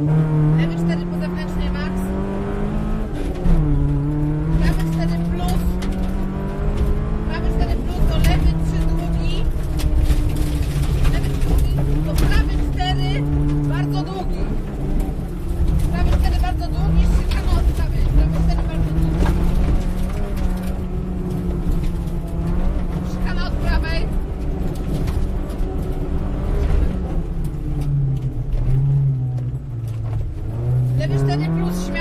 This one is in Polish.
Mm-hmm. 44 plus śmiało.